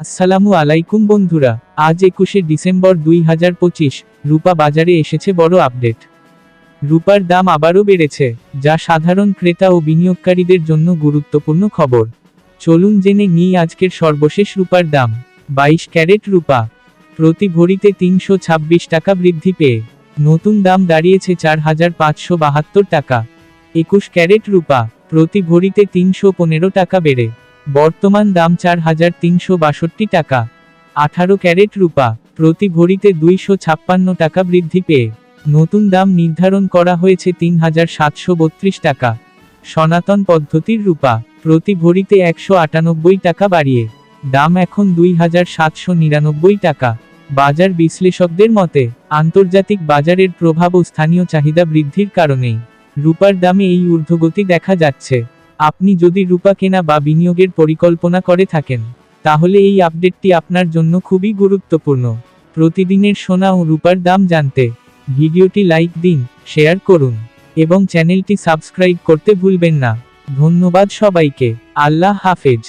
আসসালামু আলাইকুম বন্ধুরা, আজ একুশে ডিসেম্বর দুই হাজার পঁচিশ, রূপা বাজারে এসেছে বড় আপডেট। রূপার দাম আবারও বেড়েছে, যা সাধারণ ক্রেতা ও বিনিয়োগকারীদের জন্য গুরুত্বপূর্ণ খবর। চলুন জেনে নিই আজকের সর্বশেষ রূপার দাম, বাইশ ক্যারেট রূপা। প্রতি ভরিতে তিনশো ছাব্বিশ টাকা বৃদ্ধি পেয়ে, নতুন দাম দাঁড়িয়েছে চার হাজার পাঁচশো বাহাত্তর টাকা। একুশ ক্যারেট রূপা, প্রতি ভরিতে তিনশো পনেরো টাকা বেড়ে। বর্তমান দাম চার হাজার তিনশো বাষট্টি টাকা। আঠারো ক্যারেট রূপা, প্রতি ভরিতে দুইশো ছাপ্পান্ন টাকা বৃদ্ধি পেয়ে নতুন দাম নির্ধারণ করা হয়েছে তিন হাজার সাতশো বত্রিশ টাকা। সনাতন পদ্ধতির রূপা, প্রতি ভরিতে একশো আটানব্বই টাকা বাড়িয়ে দাম এখন দুই হাজার সাতশো নিরানব্বই টাকা। বাজার বিশ্লেষকদের মতে, আন্তর্জাতিক বাজারের প্রভাব ও স্থানীয় চাহিদা বৃদ্ধির কারণেই রূপার দামে এই ঊর্ধ্বগতি দেখা যাচ্ছে। আপনি যদি রূপা কেনা বা বিনিয়োগের পরিকল্পনা করে থাকেন, তাহলে এই আপডেটটি আপনার জন্য খুবই গুরুত্বপূর্ণ। প্রতিদিনের সোনা ও রূপার দাম জানতে ভিডিওটি লাইক দিন, শেয়ার করুন, এবং চ্যানেলটি সাবস্ক্রাইব করতে ভুলবেন না। ধন্যবাদ সবাইকে। আল্লাহ হাফেজ।